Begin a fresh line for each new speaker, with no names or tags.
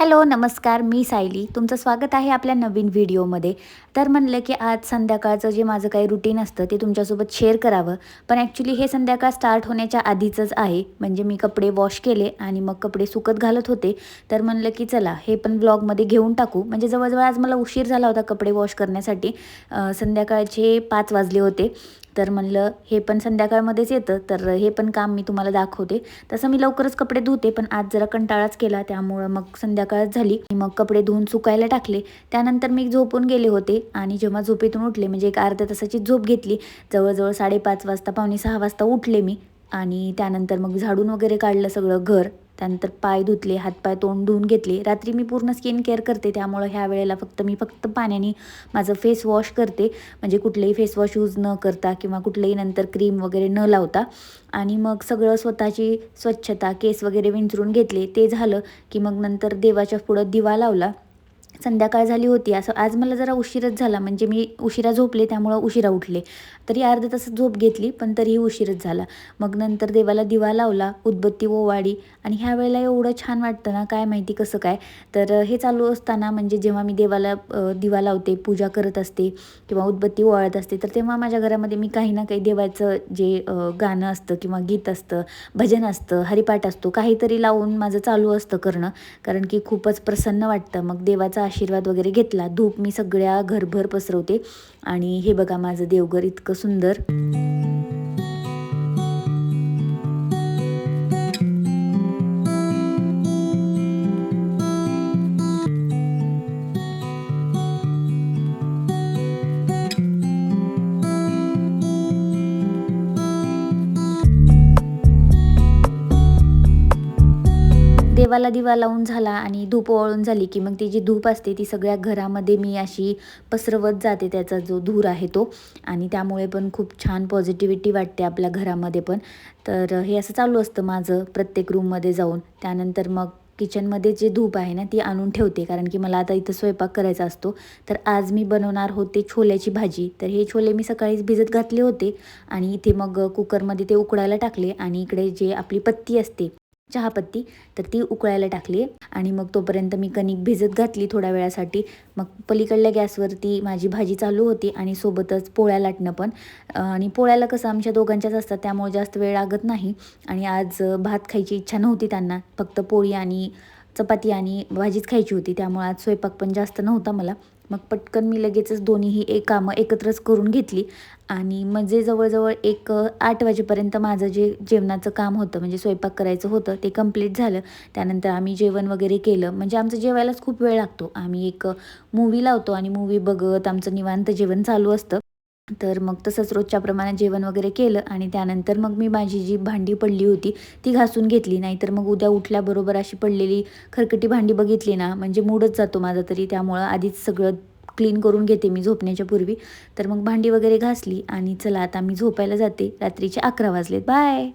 Hello नमस्कार मी सायली. तुमचं स्वागत आहे आपल्या नवीन व्हिडिओमध्ये. तर म्हणलं की आज संध्याकाळचं जे माझं काही रुटीन असतं ते तुमच्यासोबत शेअर करावं. पण ॲक्च्युली हे संध्याकाळ स्टार्ट होण्याच्या आधीचंच आहे. म्हणजे मी कपडे वॉश केले आणि मग कपडे सुकत घालत होते. तर म्हणलं की चला हे पण ब्लॉगमध्ये घेऊन टाकू. म्हणजे जवळजवळ आज मला उशीर झाला होता कपडे वॉश करण्यासाठी. संध्याकाळचे पाच वाजले होते. तर म्हणलं हे पण संध्याकाळमध्येच येतं. तर हे पण काम मी तुम्हाला दाखवते. तसं मी लवकरच कपडे धुते पण आज जरा कंटाळाच केला. त्यामुळं मग संध्याकाळ सकाळच झाली. मग कपडे धुवून सुकायला टाकले. त्यानंतर मी झोपून गेले होते आणि जेव्हा झोपेतून उठले म्हणजे एक अर्ध्या तासाची झोप घेतली जवळजवळ साडेपाच वाजता पावणे सहा वाजता उठले मी आणि त्यानंतर मग झाडून वगैरे काढलं सगळं घर. त्यानंतर पाय धुतले हातपाय तोंड धुवून घेतले. रात्री मी पूर्ण स्किन केअर करते त्यामुळं ह्या वेळेला फक्त मी फक्त पाण्याने माझं फेस वॉश करते. म्हणजे कुठलेही फेस वॉश यूज न करता किंवा कुठलंही नंतर क्रीम वगैरे न लावता. आणि मग सगळं स्वतःची स्वच्छता केस वगैरे विंचरून घेतले. ते झालं की मग नंतर देवाच्या पुढं दिवा लावला. संध्याकाळ झाली होती. असं आज मला जरा उशीरच झाला. म्हणजे मी उशिरा झोपले त्यामुळं उशिरा उठले. तरी अर्धा तास झोप घेतली पण तरीही उशीरच झाला. मग नंतर देवाला दिवा लावला उदबत्ती ओवाडी आणि ह्या वेळेला एवढं छान वाटतं ना काय माहिती कसं काय? तर हे चालू असताना म्हणजे जेव्हा मी देवाला दिवा लावते पूजा करत असते किंवा उदबत्ती ओवाळत असते तर तेव्हा माझ्या घरामध्ये मी काही ना काही देवाचं जे गाणं असतं किंवा गीत असतं भजन असतं हरिपाठ असतो काहीतरी लावून माझं चालू असतं करणं. कारण की खूपच प्रसन्न वाटतं. मग देवाचा आशीर्वाद वगैरे घेतला. धूप मी सगळ्या घरभर पसरवते. आणि हे बघा माझं देवघर इतकं सुंदर. देवाला दिवा लावून झाला आणि धूप वळून झाली की मग ती जी धूप असते ती सगळ्या घरामध्ये मी अशी पसरवत जाते त्याचा जो धूर आहे तो. आणि त्यामुळे पण खूप छान पॉझिटिव्हिटी वाटते आपल्या घरामध्ये पण. तर हे असं चालू असतं माझं प्रत्येक रूममध्ये जाऊन. त्यानंतर मग किचनमध्ये जे धूप आहे ना ती आणून ठेवते. कारण की मला आता इथं स्वयंपाक करायचा असतो. तर आज मी बनवणार होते छोल्याची भाजी. तर हे छोले मी सकाळीच भिजत घातले होते. आणि इथे मग कुकरमध्ये ते उकडायला टाकले. आणि इकडे जे आपली पत्ती असते चहापत्ती तर ती उकळायला टाकली आणि मग तोपर्यंत मी कणिक भिजत घातली थोड्या वेळासाठी. मग पलीकडल्या गॅसवरती माझी भाजी चालू होती आणि सोबतच पोळ्या लाटणं पण. आणि पोळ्याला कसं आमच्या दोघांच्याच असतात त्यामुळे जास्त वेळ लागत नाही. आणि आज भात खायची इच्छा नव्हती त्यांना फक्त पोळी आणि चपाती आणि भाजीच खायची होती त्यामुळे आज स्वयंपाक पण जास्त नव्हता मला. मग पटकन मी लगेचच दोन्हीही एक कामं एकत्रच करून घेतली. आणि म्हणजे जवळजवळ एक आठ वाजेपर्यंत माझं जे जेवणाचं काम होतं म्हणजे स्वयंपाक करायचं होतं ते कंप्लीट झालं. त्यानंतर आम्ही जेवण वगैरे केलं. म्हणजे आमचं जेवायलाच खूप वेळ लागतो. आम्ही एक मूवी लावतो आणि मूवी बघत आमचं निवांत जेवण चालू असतं. तर मग तसंच रोजच्याप्रमाणे जेवण वगैरे केलं आणि त्यानंतर मग मी माझी जी भांडी पडली होती ती घासून घेतली. नाहीतर मग उद्या उठल्याबरोबर अशी पडलेली खरकटी भांडी बघितली ना म्हणजे मूडच जातो माझा तरी. त्यामुळं आधीच सगळं क्लीन करून घेते मी झोपण्याच्या पूर्वी. तर मग भांडी वगैरे घासली आणि चला आता मी झोपायला जाते. रात्रीचे अकरा वाजलेत. बाय!